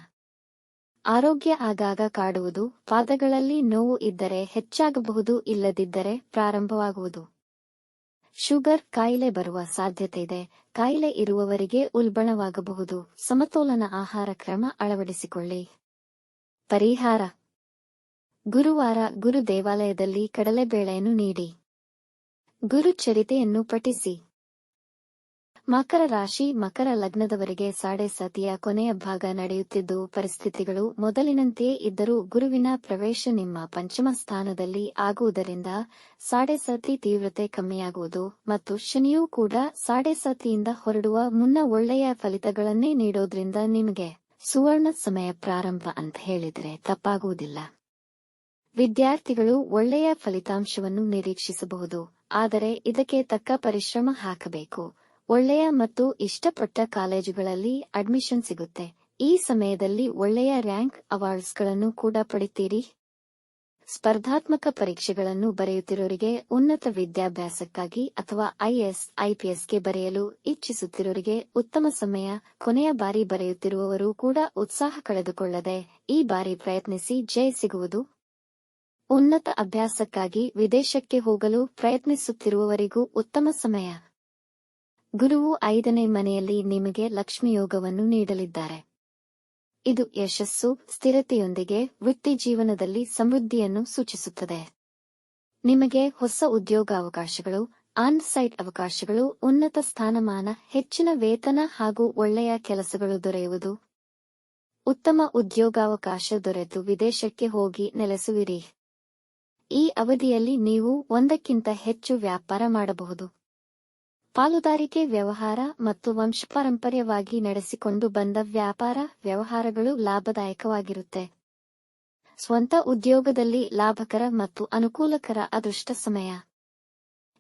ಆರೋಗ್ಯ ಆಗಾಗ ಕಾಡುವುದು, ಪಾದಗಳಲ್ಲಿ ನೋವು ಇದ್ದರೆ ಹೆಚ್ಚಾಗಬಹುದು ಇಲ್ಲದಿದ್ದರೆ ಪ್ರಾರಂಭವಾಗುವುದು. ಶುಗರ್ ಕಾಯಿಲೆ ಬರುವ ಸಾಧ್ಯತೆ ಇದೆ, ಕಾಯಿಲೆ ಇರುವವರಿಗೆ ಉಲ್ಬಣವಾಗಬಹುದು, ಸಮತೋಲನ ಆಹಾರ ಕ್ರಮ ಅಳವಡಿಸಿಕೊಳ್ಳಿ. ಪರಿಹಾರ. ಗುರುವಾರ ಗುರು ದೇವಾಲಯದಲ್ಲಿ ಕಡಲೆಬೇಳೆಯನ್ನು ನೀಡಿ. ಗುರು ಚರಿತೆಯನ್ನು ಪಠಿಸಿ. ಮಕರ ರಾಶಿ ಮಕರ ಲಗ್ನದವರೆಗೆ ಸಾಡೆ ಸತಿಯ ಕೊನೆಯ ಭಾಗ ನಡೆಯುತ್ತಿದ್ದು, ಪರಿಸ್ಥಿತಿಗಳು ಮೊದಲಿನಂತೆಯೇ ಇದ್ದರೂ ಗುರುವಿನ ಪ್ರವೇಶ ನಿಮ್ಮ ಪಂಚಮ ಸ್ಥಾನದಲ್ಲಿ ಆಗುವುದರಿಂದ ಸಾಡೆ ಸತಿ ತೀವ್ರತೆ ಕಮ್ಮಿಯಾಗುವುದು ಮತ್ತು ಶನಿಯೂ ಕೂಡ ಸಾಡೆ ಸತಿಯಿಂದ ಹೊರಡುವ ಮುನ್ನ ಒಳ್ಳೆಯ ಫಲಿತಗಳನ್ನೇ ನೀಡೋದ್ರಿಂದ ನಿಮಗೆ ಸುವರ್ಣ ಸಮಯ ಪ್ರಾರಂಭ ಅಂತ ಹೇಳಿದ್ರೆ ತಪ್ಪಾಗುವುದಿಲ್ಲ. ವಿದ್ಯಾರ್ಥಿಗಳು ಒಳ್ಳೆಯ ಫಲಿತಾಂಶವನ್ನು ನಿರೀಕ್ಷಿಸಬಹುದು, ಆದರೆ ಇದಕ್ಕೆ ತಕ್ಕ ಪರಿಶ್ರಮ ಹಾಕಬೇಕು. ಒಳ್ಳೆಯ ಮತ್ತು ಇಷ್ಟಪಟ್ಟ ಕಾಲೇಜುಗಳಲ್ಲಿ ಅಡ್ಮಿಷನ್ ಸಿಗುತ್ತೆ. ಈ ಸಮಯದಲ್ಲಿ ಒಳ್ಳೆಯ ರ್ಯಾಂಕ್ ಅವಾರ್ಡ್ಸ್ಗಳನ್ನು ಕೂಡ ಪಡಿತೀರಿ ಸ್ಪರ್ಧಾತ್ಮಕ ಪರೀಕ್ಷೆಗಳನ್ನು ಬರೆಯುತ್ತಿರೋರಿಗೆ ಉನ್ನತ ವಿದ್ಯಾಭ್ಯಾಸಕ್ಕಾಗಿ ಅಥವಾ ಐಎಸ್ ಐಪಿಎಸ್ಗೆ ಬರೆಯಲು ಇಚ್ಛಿಸುತ್ತಿರುವರಿಗೆ ಉತ್ತಮ ಸಮಯ ಕೊನೆಯ ಬಾರಿ ಬರೆಯುತ್ತಿರುವವರು ಕೂಡ ಉತ್ಸಾಹ ಕಳೆದುಕೊಳ್ಳದೆ ಈ ಬಾರಿ ಪ್ರಯತ್ನಿಸಿ ಜಯ ಸಿಗುವುದು. ಉನ್ನತ ಅಭ್ಯಾಸಕ್ಕಾಗಿ ವಿದೇಶಕ್ಕೆ ಹೋಗಲು ಪ್ರಯತ್ನಿಸುತ್ತಿರುವವರಿಗೂ ಉತ್ತಮ ಸಮಯ. ಗುರುವು ಐದನೇ ಮನೆಯಲ್ಲಿ ನಿಮಗೆ ಲಕ್ಷ್ಮಿಯೋಗವನ್ನು ನೀಡಲಿದ್ದಾರೆ. ಇದು ಯಶಸ್ಸು, ಸ್ಥಿರತೆಯೊಂದಿಗೆ ವೃತ್ತಿ ಜೀವನದಲ್ಲಿ ಸಮೃದ್ಧಿಯನ್ನು ಸೂಚಿಸುತ್ತದೆ. ನಿಮಗೆ ಹೊಸ ಉದ್ಯೋಗಾವಕಾಶಗಳು ಆನ್ ಸೈಟ್ ಅವಕಾಶಗಳು, ಉನ್ನತ ಸ್ಥಾನಮಾನ, ಹೆಚ್ಚಿನ ವೇತನ ಹಾಗೂ ಒಳ್ಳೆಯ ಕೆಲಸಗಳು ದೊರೆಯುವುದು. ಉತ್ತಮ ಉದ್ಯೋಗಾವಕಾಶ ದೊರೆತು ವಿದೇಶಕ್ಕೆ ಹೋಗಿ ನೆಲೆಸುವಿರಿ. ಈ ಅವಧಿಯಲ್ಲಿ ನೀವು ಒಂದಕ್ಕಿಂತ ಹೆಚ್ಚು ವ್ಯಾಪಾರ ಮಾಡಬಹುದು. ಪಾಲುದಾರಿಕೆ ವ್ಯವಹಾರ ಮತ್ತು ವಂಶಪಾರಂಪರ್ಯವಾಗಿ ನಡೆಸಿಕೊಂಡು ಬಂದ ವ್ಯಾಪಾರ ವ್ಯವಹಾರಗಳು ಲಾಭದಾಯಕವಾಗಿರುತ್ತೆ. ಸ್ವಂತ ಉದ್ಯೋಗದಲ್ಲಿ ಲಾಭಕರ ಮತ್ತು ಅನುಕೂಲಕರ ಅದೃಷ್ಟ ಸಮಯ.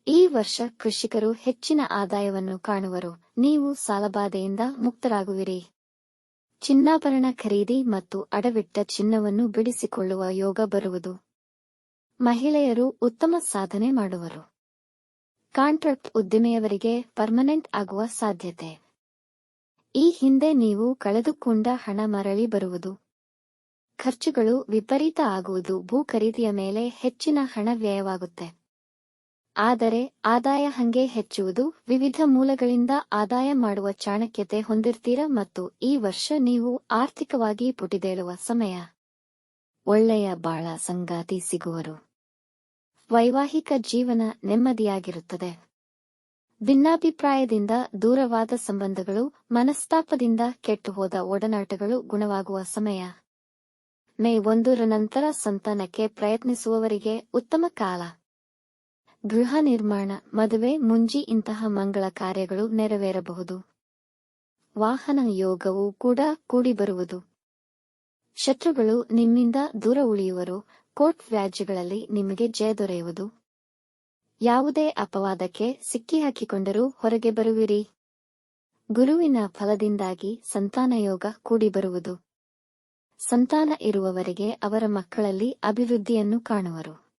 ಈ ವರ್ಷ ಕೃಷಿಕರು ಹೆಚ್ಚಿನ ಆದಾಯವನ್ನು ಕಾಣುವರು. ನೀವು ಸಾಲಬಾಧೆಯಿಂದ ಮುಕ್ತರಾಗುವಿರಿ. ಚಿನ್ನಾಭರಣ ಖರೀದಿ ಮತ್ತು ಅಡವಿಟ್ಟ ಚಿನ್ನವನ್ನು ಬಿಡಿಸಿಕೊಳ್ಳುವ ಯೋಗ ಬರುವುದು. ಮಹಿಳೆಯರು ಉತ್ತಮ ಸಾಧನೆ ಮಾಡುವರು. ಕಾಂಟ್ರಾಕ್ಟ್ ಉದ್ದಿಮೆಯವರಿಗೆ ಪರ್ಮನೆಂಟ್ ಆಗುವ ಸಾಧ್ಯತೆ. ಈ ಹಿಂದೆ ನೀವು ಕಳೆದುಕೊಂಡ ಹಣ ಮರಳಿ ಬರುವುದು. ಖರ್ಚುಗಳು ವಿಪರೀತ ಆಗುವುದು. ಭೂ ಖರೀದಿಯ ಮೇಲೆ ಹೆಚ್ಚಿನ ಹಣ ವ್ಯಯವಾಗುತ್ತೆ. ಆದರೆ ಆದಾಯ ಹಂಗೆ ಹೆಚ್ಚುವುದು. ವಿವಿಧ ಮೂಲಗಳಿಂದ ಆದಾಯ ಮಾಡುವ ಚಾಣಕ್ಯತೆ ಹೊಂದಿರ್ತೀರ ಮತ್ತು ಈ ವರ್ಷ ನೀವು ಆರ್ಥಿಕವಾಗಿ ಪುಟಿದೇಳುವ ಸಮಯ. ಒಳ್ಳೆಯ ಬಾಳ ಸಂಗಾತಿ ಸಿಗುವರು. ವೈವಾಹಿಕ ಜೀವನ ನೆಮ್ಮದಿಯಾಗಿರುತ್ತದೆ. ಭಿನ್ನಾಭಿಪ್ರಾಯದಿಂದ ದೂರವಾದ ಸಂಬಂಧಗಳು, ಮನಸ್ತಾಪದಿಂದ ಕೆಟ್ಟುಹೋದ ಒಡನಾಟಗಳು ಗುಣವಾಗುವ ಸಮಯ. ಮೇ ಒಂದರ ನಂತರ ಸಂತಾನಕ್ಕೆ ಪ್ರಯತ್ನಿಸುವವರಿಗೆ ಉತ್ತಮ ಕಾಲ. ಗೃಹ ನಿರ್ಮಾಣ, ಮದುವೆ, ಮುಂಜಿ ಇಂತಹ ಮಂಗಳ ಕಾರ್ಯಗಳು ನೆರವೇರಬಹುದು. ವಾಹನ ಯೋಗವು ಕೂಡ ಕೂಡಿಬರುವುದು. ಶತ್ರುಗಳು ನಿಮ್ಮಿಂದ ದೂರ ಉಳಿಯುವರು ಕೋರ್ಟ್ ವ್ಯಾಜ್ಯಗಳಲ್ಲಿ ನಿಮಗೆ ಜಯ ದೊರೆಯುವುದು. ಯಾವುದೇ ಅಪವಾದಕ್ಕೆ ಸಿಕ್ಕಿ ಹಾಕಿಕೊಂಡರೂ ಹೊರಗೆ ಬರುವಿರಿ. ಗುರುವಿನ ಫಲದಿಂದಾಗಿ ಸಂತಾನಯೋಗ ಕೂಡಿಬರುವುದು ಸಂತಾನ ಇರುವವರಿಗೆ ಅವರ ಮಕ್ಕಳಲ್ಲಿ ಅಭಿವೃದ್ಧಿಯನ್ನು ಕಾಣುವರು.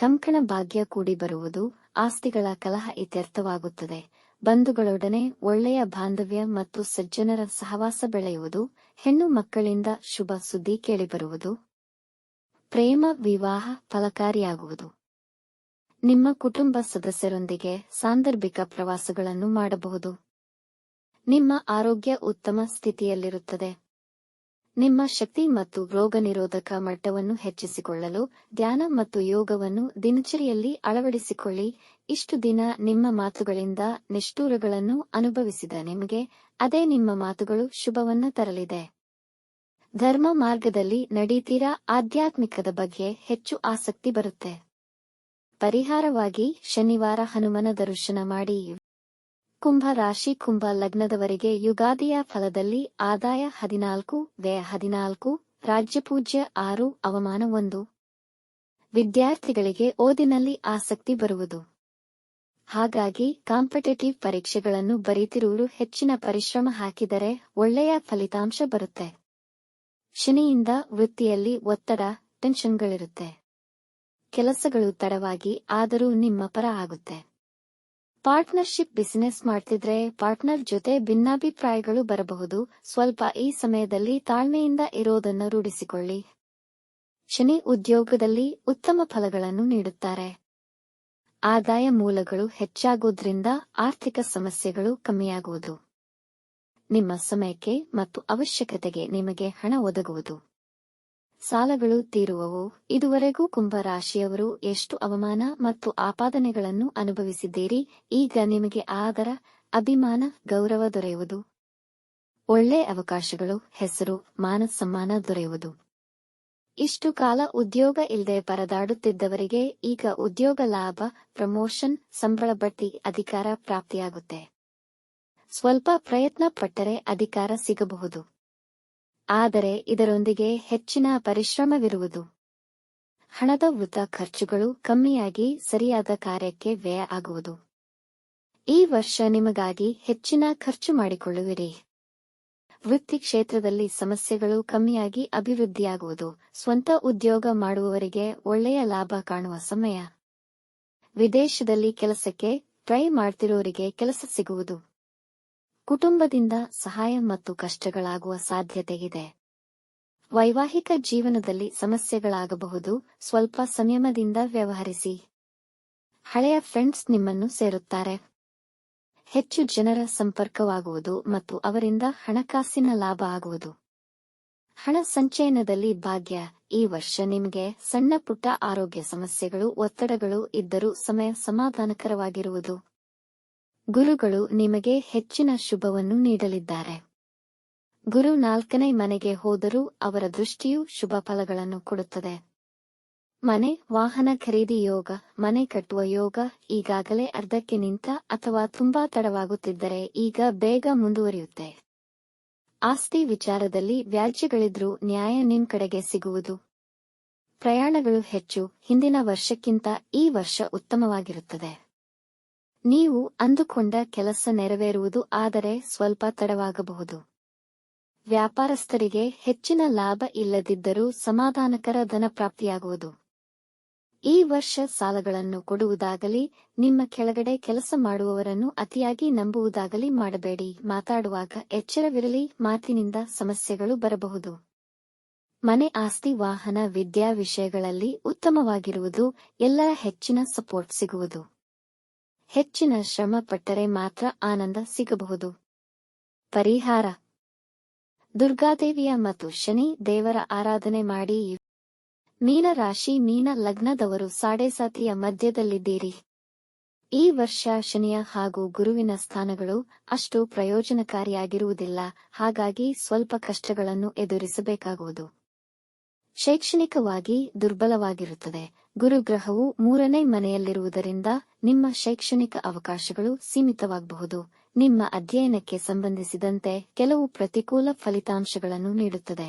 ಕಂಕಣ ಭಾಗ್ಯ ಕೂಡಿಬರುವುದು ಆಸ್ತಿಗಳ ಕಲಹ ಇತ್ಯರ್ಥವಾಗುತ್ತದೆ. ಬಂಧುಗಳೊಡನೆ ಒಳ್ಳೆಯ ಬಾಂಧವ್ಯ ಮತ್ತು ಸಜ್ಜನರ ಸಹವಾಸ ಬೆಳೆಯುವುದು ಹೆಣ್ಣು ಮಕ್ಕಳಿಂದ ಶುಭ ಸುದ್ದಿ ಕೇಳಿಬರುವುದು. ಪ್ರೇಮ ವಿವಾಹ ಫಲಕಾರಿಯಾಗುವುದು. ನಿಮ್ಮ ಕುಟುಂಬ ಸದಸ್ಯರೊಂದಿಗೆ ಸಾಂದರ್ಭಿಕ ಪ್ರವಾಸಗಳನ್ನು ಮಾಡಬಹುದು. ನಿಮ್ಮ ಆರೋಗ್ಯ ಉತ್ತಮ ಸ್ಥಿತಿಯಲ್ಲಿರುತ್ತದೆ. ನಿಮ್ಮ ಶಕ್ತಿ ಮತ್ತು ರೋಗ ನಿರೋಧಕ ಮಟ್ಟವನ್ನು ಹೆಚ್ಚಿಸಿಕೊಳ್ಳಲು ಧ್ಯಾನ ಮತ್ತು ಯೋಗವನ್ನು ದಿನಚರಿಯಲ್ಲಿ ಅಳವಡಿಸಿಕೊಳ್ಳಿ. ಇಷ್ಟು ದಿನ ನಿಮ್ಮ ಮಾತುಗಳಿಂದ ನಿಷ್ಠೂರಗಳನ್ನು ಅನುಭವಿಸಿದ ನಿಮಗೆ ಅದೇ ನಿಮ್ಮ ಮಾತುಗಳು ಶುಭವನ್ನ ತರಲಿದೆ. ಧರ್ಮ ಮಾರ್ಗದಲ್ಲಿ ನಡೀತೀರಾ ಆಧ್ಯಾತ್ಮಿಕದ ಬಗ್ಗೆ ಹೆಚ್ಚು ಆಸಕ್ತಿ ಬರುತ್ತೆ. ಪರಿಹಾರವಾಗಿ ಶನಿವಾರ ಹನುಮನ ದರ್ಶನ ಮಾಡಿ. ಕುಂಭ ರಾಶಿ ಕುಂಭ ಲಗ್ನದವರಿಗೆ ಯುಗಾದಿಯ ಫಲದಲ್ಲಿ ಆದಾಯ ಹದಿನಾಲ್ಕು, ವ್ಯಯ ಹದಿನಾಲ್ಕು ರಾಜ್ಯಪೂಜ್ಯ ಆರು, ಅವಮಾನ ಒಂದು. ವಿದ್ಯಾರ್ಥಿಗಳಿಗೆ ಓದಿನಲ್ಲಿ ಆಸಕ್ತಿ ಬರುವುದು. ಹಾಗಾಗಿ ಕಾಂಪಿಟೇಟಿವ್ ಪರೀಕ್ಷೆಗಳನ್ನು ಬರೀತಿರುವುದು ಹೆಚ್ಚಿನ ಪರಿಶ್ರಮ ಹಾಕಿದರೆ ಒಳ್ಳೆಯ ಫಲಿತಾಂಶ ಬರುತ್ತೆ. ಶನಿಯಿಂದ ವೃತ್ತಿಯಲ್ಲಿ ಒತ್ತಡ, ಟೆನ್ಷನ್ಗಳಿರುತ್ತೆ. ಕೆಲಸಗಳು ತಡವಾಗಿ, ಆದರೂ ನಿಮ್ಮ ಪರ ಆಗುತ್ತೆ. ಪಾರ್ಟ್ನರ್ಶಿಪ್ ಬಿಸಿನೆಸ್ ಮಾಡ್ತಿದ್ರೆ ಪಾರ್ಟ್ನರ್ ಜೊತೆ ಭಿನ್ನಾಭಿಪ್ರಾಯಗಳು ಬರಬಹುದು. ಸ್ವಲ್ಪ ಈ ಸಮಯದಲ್ಲಿ ತಾಳ್ಮೆಯಿಂದ ಇರೋದನ್ನು ರೂಢಿಸಿಕೊಳ್ಳಿ. ಶನಿ ಉದ್ಯೋಗದಲ್ಲಿ ಉತ್ತಮ ಫಲಗಳನ್ನು ನೀಡುತ್ತಾರೆ. ಆದಾಯ ಮೂಲಗಳು ಹೆಚ್ಚಾಗುವುದರಿಂದ ಆರ್ಥಿಕ ಸಮಸ್ಯೆಗಳು ಕಮ್ಮಿಯಾಗುವುದು. ನಿಮ್ಮ ಸಮಯಕ್ಕೆ ಮತ್ತು ಅವಶ್ಯಕತೆಗೆ ನಿಮಗೆ ಹಣ ಒದಗುವುದು. ಸಾಲಗಳು ತೀರುವವು. ಇದುವರೆಗೂ ಕುಂಭರಾಶಿಯವರು ಎಷ್ಟು ಅವಮಾನ ಮತ್ತು ಆಪಾದನೆಗಳನ್ನು ಅನುಭವಿಸಿದ್ದೀರಿ, ಈಗ ನಿಮಗೆ ಆದರ, ಅಭಿಮಾನ, ಗೌರವ ದೊರೆಯುವುದು. ಒಳ್ಳೆ ಅವಕಾಶಗಳು, ಹೆಸರು ಮಾನ ಸಮ್ಮಾನ ದೊರೆಯುವುದು. ಇಷ್ಟು ಕಾಲ ಉದ್ಯೋಗ ಇಲ್ಲದೆ ಪರದಾಡುತ್ತಿದ್ದವರಿಗೆ ಈಗ ಉದ್ಯೋಗ ಲಾಭ, ಪ್ರಮೋಷನ್, ಸಂಬಳ ಬಡ್ತಿ ಅಧಿಕಾರ ಪ್ರಾಪ್ತಿಯಾಗುತ್ತೆ. ಸ್ವಲ್ಪ ಪ್ರಯತ್ನ ಪಟ್ಟರೆ ಅಧಿಕಾರ ಸಿಗಬಹುದು. ಆದರೆ ಇದರೊಂದಿಗೆ ಹೆಚ್ಚಿನ ಪರಿಶ್ರಮವಿರುವುದು. ಹಣದ ವೃತ ಖರ್ಚುಗಳು ಕಮ್ಮಿಯಾಗಿ ಸರಿಯಾದ ಕಾರ್ಯಕ್ಕೆ ವ್ಯಯ ಆಗುವುದು. ಈ ವರ್ಷ ನಿಮಗಾಗಿ ಹೆಚ್ಚಿನ ಖರ್ಚು ಮಾಡಿಕೊಳ್ಳುವಿರಿ. ವೃತ್ತಿ ಕ್ಷೇತ್ರದಲ್ಲಿ ಸಮಸ್ಯೆಗಳು ಕಮ್ಮಿಯಾಗಿ ಅಭಿವೃದ್ಧಿಯಾಗುವುದು. ಸ್ವಂತ ಉದ್ಯೋಗ ಮಾಡುವವರಿಗೆ ಒಳ್ಳೆಯ ಲಾಭ ಕಾಣುವ ಸಮಯ. ವಿದೇಶದಲ್ಲಿ ಕೆಲಸಕ್ಕೆ ಟ್ರೈ ಮಾಡ್ತಿರೋರಿಗೆ ಕೆಲಸ ಸಿಗುವುದು. ಕುಟುಂಬದಿಂದ ಸಹಾಯ ಮತ್ತು ಕಷ್ಟಗಳಾಗುವ ಸಾಧ್ಯತೆಯಿದೆ. ವೈವಾಹಿಕ ಜೀವನದಲ್ಲಿ ಸಮಸ್ಯೆಗಳಾಗಬಹುದು, ಸ್ವಲ್ಪ ಸಂಯಮದಿಂದ ವ್ಯವಹರಿಸಿ. ಹಳೆಯ ಫ್ರೆಂಡ್ಸ್ ನಿಮ್ಮನ್ನು ಸೇರುತ್ತಾರೆ. ಹೆಚ್ಚು ಜನರ ಸಂಪರ್ಕವಾಗುವುದು ಮತ್ತು ಅವರಿಂದ ಹಣಕಾಸಿನ ಲಾಭ ಆಗುವುದು. ಹಣ ಸಂಚಯನದಲ್ಲಿ ಭಾಗ್ಯ, ಈ ವರ್ಷ ನಿಮಗೆ ಸಣ್ಣ ಪುಟ್ಟ ಆರೋಗ್ಯ ಸಮಸ್ಯೆಗಳು, ಒತ್ತಡಗಳು ಇದ್ದರೂ ಸಮಯ ಸಮಾಧಾನಕರವಾಗಿರುವುದು. ಗುರುಗಳು ನಿಮಗೆ ಹೆಚ್ಚಿನ ಶುಭವನ್ನು ನೀಡಲಿದ್ದಾರೆ. ಗುರು ನಾಲ್ಕನೇ ಮನೆಗೆ ಹೋದರೂ ಅವರ ದೃಷ್ಟಿಯು ಶುಭ ಫಲಗಳನ್ನು ಕೊಡುತ್ತದೆ. ಮನೆ, ವಾಹನ ಖರೀದಿ ಯೋಗ, ಮನೆ ಕಟ್ಟುವ ಯೋಗ, ಈಗಾಗಲೇ ಅರ್ಧಕ್ಕೆ ನಿಂತ ಅಥವಾ ತುಂಬಾ ತಡವಾಗುತ್ತಿದ್ದರೆ ಈಗ ಬೇಗ ಮುಂದುವರಿಯುತ್ತೆ. ಆಸ್ತಿ ವಿಚಾರದಲ್ಲಿ ವ್ಯಾಜ್ಯಗಳಿದ್ರೂ ನ್ಯಾಯ ನಿಮ್ ಕಡೆಗೆ ಸಿಗುವುದು. ಪ್ರಯಾಣಗಳು ಹೆಚ್ಚು, ಹಿಂದಿನ ವರ್ಷಕ್ಕಿಂತ ಈ ವರ್ಷ ಉತ್ತಮವಾಗಿರುತ್ತದೆ. ನೀವು ಅಂದುಕೊಂಡ ಕೆಲಸ ನೆರವೇರುವುದು ಆದರೆ ಸ್ವಲ್ಪ ತಡವಾಗಬಹುದು. ವ್ಯಾಪಾರಸ್ಥರಿಗೆ ಹೆಚ್ಚಿನ ಲಾಭ ಇಲ್ಲದಿದ್ದರೂ ಸಮಾಧಾನಕರ ಧನಪ್ರಾಪ್ತಿಯಾಗುವುದು ಈ ವರ್ಷ ಸಾಲಗಳನ್ನು ಕೊಡುವುದಾಗಲಿ, ನಿಮ್ಮ ಕೆಳಗಡೆ ಕೆಲಸ ಮಾಡುವವರನ್ನು ಅತಿಯಾಗಿ ನಂಬುವುದಾಗಲಿ ಮಾಡಬೇಡಿ, ಮಾತಾಡುವಾಗ ಎಚ್ಚರವಿರಲಿ, ಮಾತಿನಿಂದ ಸಮಸ್ಯೆಗಳು ಬರಬಹುದು. ಮನೆ ಆಸ್ತಿ, ವಾಹನ, ವಿದ್ಯಾ ವಿಷಯಗಳಲ್ಲಿ ಉತ್ತಮವಾಗಿರುವುದು, ಎಲ್ಲರ ಹೆಚ್ಚಿನ ಸಪೋರ್ಟ್ ಸಿಗುವುದು. ಹೆಚ್ಚಿನ ಶ್ರಮ ಪಟ್ಟರೆ ಮಾತ್ರ ಆನಂದ ಸಿಗಬಹುದು. ಪರಿಹಾರ. ದುರ್ಗಾದೇವಿಯ ಮತ್ತು ಶನಿ ದೇವರ ಆರಾಧನೆ ಮಾಡಿ. ಮೀನ ರಾಶಿ ಮೀನ ಲಗ್ನದವರು ಸಾಡೆಸಾತಿಯ ಮಧ್ಯದಲ್ಲಿದ್ದೀರಿ. ಈ ವರ್ಷ ಶನಿಯ ಹಾಗೂ ಗುರುವಿನ ಸ್ಥಾನಗಳು ಅಷ್ಟು ಪ್ರಯೋಜನಕಾರಿಯಾಗಿರುವುದಿಲ್ಲ, ಹಾಗಾಗಿ ಸ್ವಲ್ಪ ಕಷ್ಟಗಳನ್ನು ಎದುರಿಸಬೇಕಾಗುವುದು. ಶೈಕ್ಷಣಿಕವಾಗಿ ದುರ್ಬಲವಾಗಿರುತ್ತದೆ ಗುರುಗ್ರಹವು ಮೂರನೇ ಮನೆಯಲ್ಲಿರುವುದರಿಂದ ನಿಮ್ಮ ಶೈಕ್ಷಣಿಕ ಅವಕಾಶಗಳು ಸೀಮಿತವಾಗಬಹುದು. ನಿಮ್ಮ ಅಧ್ಯಯನಕ್ಕೆ ಸಂಬಂಧಿಸಿದಂತೆ ಕೆಲವು ಪ್ರತಿಕೂಲ ಫಲಿತಾಂಶಗಳನ್ನು ನೀಡುತ್ತದೆ.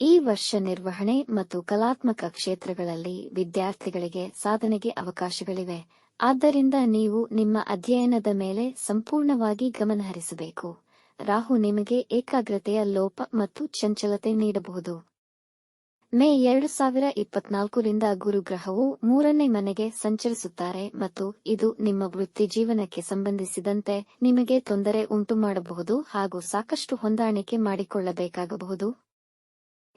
ಈ ವರ್ಷ ನಿರ್ವಹಣೆ ಮತ್ತು ಕಲಾತ್ಮಕ ಕ್ಷೇತ್ರಗಳಲ್ಲಿ ವಿದ್ಯಾರ್ಥಿಗಳಿಗೆ ಸಾಧನೆಗೆ ಅವಕಾಶಗಳಿವೆ. ಆದ್ದರಿಂದ ನೀವು ನಿಮ್ಮ ಅಧ್ಯಯನದ ಮೇಲೆ ಸಂಪೂರ್ಣವಾಗಿ ಗಮನಹರಿಸಬೇಕು ರಾಹು ನಿಮಗೆ ಏಕಾಗ್ರತೆಯ ಲೋಪ ಮತ್ತು ಚಂಚಲತೆ ನೀಡಬಹುದು. ಮೇ ಎರಡು ಸಾವಿರ ಇಪ್ಪತ್ನಾಲ್ಕರಿಂದ ಗುರುಗ್ರಹವು ಮೂರನೇ ಮನೆಗೆ ಸಂಚರಿಸುತ್ತಾರೆ ಮತ್ತು ಇದು ನಿಮ್ಮ ವೃತ್ತಿ ಜೀವನಕ್ಕೆ ಸಂಬಂಧಿಸಿದಂತೆ ನಿಮಗೆ ತೊಂದರೆ ಉಂಟುಮಾಡಬಹುದು ಹಾಗೂ ಸಾಕಷ್ಟು ಹೊಂದಾಣಿಕೆ ಮಾಡಿಕೊಳ್ಳಬೇಕಾಗಬಹುದು.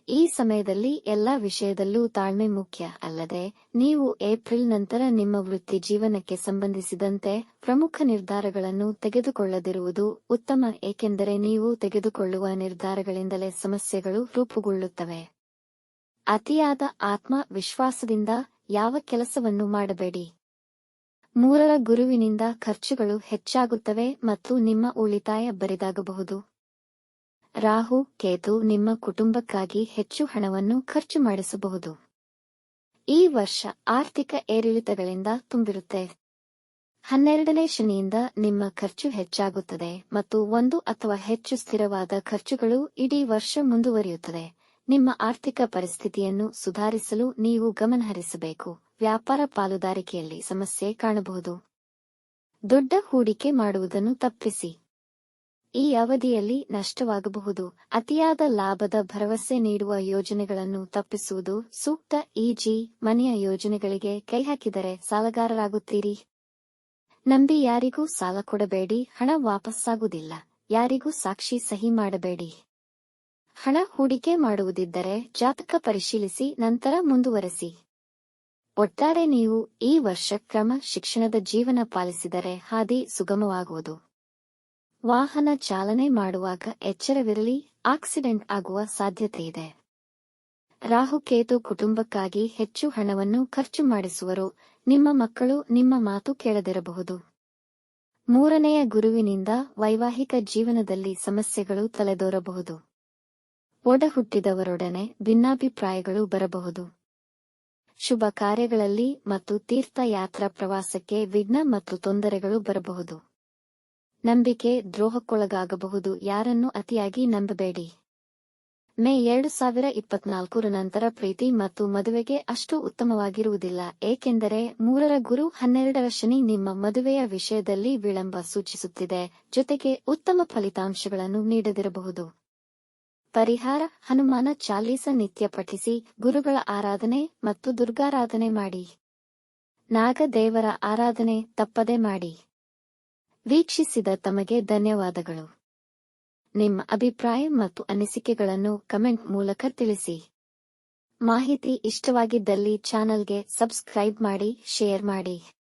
ಈ ಸಮಯದಲ್ಲಿ ಎಲ್ಲಾ ವಿಷಯದಲ್ಲೂ ತಾಳ್ಮೆ ಮುಖ್ಯ ಅಲ್ಲದೆ ನೀವು ಏಪ್ರಿಲ್ ನಂತರ ನಿಮ್ಮ ವೃತ್ತಿ ಜೀವನಕ್ಕೆ ಸಂಬಂಧಿಸಿದಂತೆ ಪ್ರಮುಖ ನಿರ್ಧಾರಗಳನ್ನು ತೆಗೆದುಕೊಳ್ಳದಿರುವುದು ಉತ್ತಮ, ಏಕೆಂದರೆ ನೀವು ತೆಗೆದುಕೊಳ್ಳುವ ನಿರ್ಧಾರಗಳಿಂದಲೇ ಸಮಸ್ಯೆಗಳು ರೂಪುಗೊಳ್ಳುತ್ತವೆ. ಅತಿಯಾದ ಆತ್ಮ ವಿಶ್ವಾಸದಿಂದ ಯಾವ ಕೆಲಸವನ್ನು ಮಾಡಬೇಡಿ. ಮೂರರ ಗುರುವಿನಿಂದ ಖರ್ಚುಗಳು ಹೆಚ್ಚಾಗುತ್ತವೆ ಮತ್ತು ನಿಮ್ಮ ಉಳಿತಾಯ ಬರಿದಾಗಬಹುದು. ರಾಹು, ಕೇತು ನಿಮ್ಮ ಕುಟುಂಬಕ್ಕಾಗಿ ಹೆಚ್ಚು ಹಣವನ್ನು ಖರ್ಚು ಮಾಡಿಸಬಹುದು. ಈ ವರ್ಷ ಆರ್ಥಿಕ ಏರಿಳಿತಗಳಿಂದ ತುಂಬಿರುತ್ತೆ. ಹನ್ನೆರಡನೇ ಶನಿಯಿಂದ ನಿಮ್ಮ ಖರ್ಚು ಹೆಚ್ಚಾಗುತ್ತದೆ ಮತ್ತು ಒಂದು ಅಥವಾ ಹೆಚ್ಚು ಸ್ಥಿರವಾದ ಖರ್ಚುಗಳು ಇಡೀ ವರ್ಷ ಮುಂದುವರಿಯುತ್ತದೆ. ನಿಮ್ಮ ಆರ್ಥಿಕ ಪರಿಸ್ಥಿತಿಯನ್ನು ಸುಧಾರಿಸಲು ನೀವು ಗಮನಹರಿಸಬೇಕು. ವ್ಯಾಪಾರ ಪಾಲುದಾರಿಕೆಯಲ್ಲಿ ಸಮಸ್ಯೆ ಕಾಣಬಹುದು. ದೊಡ್ಡ ಹೂಡಿಕೆ ಮಾಡುವುದನ್ನು ತಪ್ಪಿಸಿ. ಈ ಅವಧಿಯಲ್ಲಿ ನಷ್ಟವಾಗಬಹುದು. ಅತಿಯಾದ ಲಾಭದ ಭರವಸೆ ನೀಡುವ ಯೋಜನೆಗಳನ್ನು ತಪ್ಪಿಸುವುದು ಸೂಕ್ತ. ಇಜಿ ಮನೆಯ ಯೋಜನೆಗಳಿಗೆ ಕೈಹಾಕಿದರೆ ಸಾಲಗಾರರಾಗುತ್ತೀರಿ. ನಂಬಿ ಯಾರಿಗೂ ಸಾಲ ಕೊಡಬೇಡಿ. ಹಣ ವಾಪಸ್ಸಾಗುವುದಿಲ್ಲ. ಯಾರಿಗೂ ಸಾಕ್ಷಿ ಸಹಿ ಮಾಡಬೇಡಿ. ಹಣ ಹೂಡಿಕೆ ಮಾಡುವುದಿದ್ದರೆ ಜಾತಕ ಪರಿಶೀಲಿಸಿ, ನಂತರ ಮುಂದುವರೆಸಿ. ಒಟ್ಟಾರೆ ನೀವು ಈ ವರ್ಷ ಕ್ರಮ ಶಿಕ್ಷಣದ ಜೀವನ ಪಾಲಿಸಿದರೆ ಹಾದಿ ಸುಗಮವಾಗುವುದು. ವಾಹನ ಚಾಲನೆ ಮಾಡುವಾಗ ಎಚ್ಚರವಿರಲಿ, ಆಕ್ಸಿಡೆಂಟ್ ಆಗುವ ಸಾಧ್ಯತೆಯಿದೆ ರಾಹುಕೇತು ಕುಟುಂಬಕ್ಕಾಗಿ ಹೆಚ್ಚು ಹಣವನ್ನು ಖರ್ಚು ಮಾಡಿಸುವರು, ನಿಮ್ಮ ಮಕ್ಕಳು ನಿಮ್ಮ ಮಾತು ಕೇಳದಿರಬಹುದು. ಮೂರನೆಯ ಗುರುವಿನಿಂದ ವೈವಾಹಿಕ ಜೀವನದಲ್ಲಿ ಸಮಸ್ಯೆಗಳು ತಲೆದೋರಬಹುದು. ಒಡ ಹುಟ್ಟಿದವರೊಡನೆ ಭಿನ್ನಾಭಿಪ್ರಾಯಗಳು ಬರಬಹುದು. ಶುಭ ಕಾರ್ಯಗಳಲ್ಲಿ ಮತ್ತು ತೀರ್ಥಯಾತ್ರಾ ಪ್ರವಾಸಕ್ಕೆ ವಿಘ್ನ ಮತ್ತು ತೊಂದರೆಗಳು ಬರಬಹುದು. ನಂಬಿಕೆ ದ್ರೋಹಕ್ಕೊಳಗಾಗಬಹುದು, ಯಾರನ್ನು ಅತಿಯಾಗಿ ನಂಬಬೇಡಿ. ಮೇ ಎರಡು ಸಾವಿರ ಇಪ್ಪತ್ನಾಲ್ಕರ ನಂತರ ಪ್ರೀತಿ ಮತ್ತು ಮದುವೆಗೆ ಅಷ್ಟು ಉತ್ತಮವಾಗಿರುವುದಿಲ್ಲ, ಏಕೆಂದರೆ ಮೂರರ ಗುರು ಹನ್ನೆರಡರ ಶನಿ ನಿಮ್ಮ ಮದುವೆಯ ವಿಷಯದಲ್ಲಿ ವಿಳಂಬ ಸೂಚಿಸುತ್ತಿದೆ, ಜೊತೆಗೆ ಉತ್ತಮ ಫಲಿತಾಂಶಗಳನ್ನು ನೀಡದಿರಬಹುದು. ಪರಿಹಾರ, ಹನುಮಾನ ಚಾಲೀಸ ನಿತ್ಯ ಪಠಿಸಿ ಗುರುಗಳ ಆರಾಧನೆ ಮತ್ತು ದುರ್ಗಾರಾಧನೆ ಮಾಡಿ. ನಾಗದೇವರ ಆರಾಧನೆ ತಪ್ಪದೆ ಮಾಡಿ. ವೀಕ್ಷಿಸಿದ ತಮಗೆ ಧನ್ಯವಾದಗಳು. ನಿಮ್ಮ ಅಭಿಪ್ರಾಯ ಮತ್ತು ಅನಿಸಿಕೆಗಳನ್ನು ಕಮೆಂಟ್ ಮೂಲಕ ತಿಳಿಸಿ. ಮಾಹಿತಿ ಇಷ್ಟವಾಗಿದ್ದಲ್ಲಿ ಚಾನಲ್ಗೆ ಸಬ್ಸ್ಕ್ರೈಬ್ ಮಾಡಿ, ಶೇರ್ ಮಾಡಿ.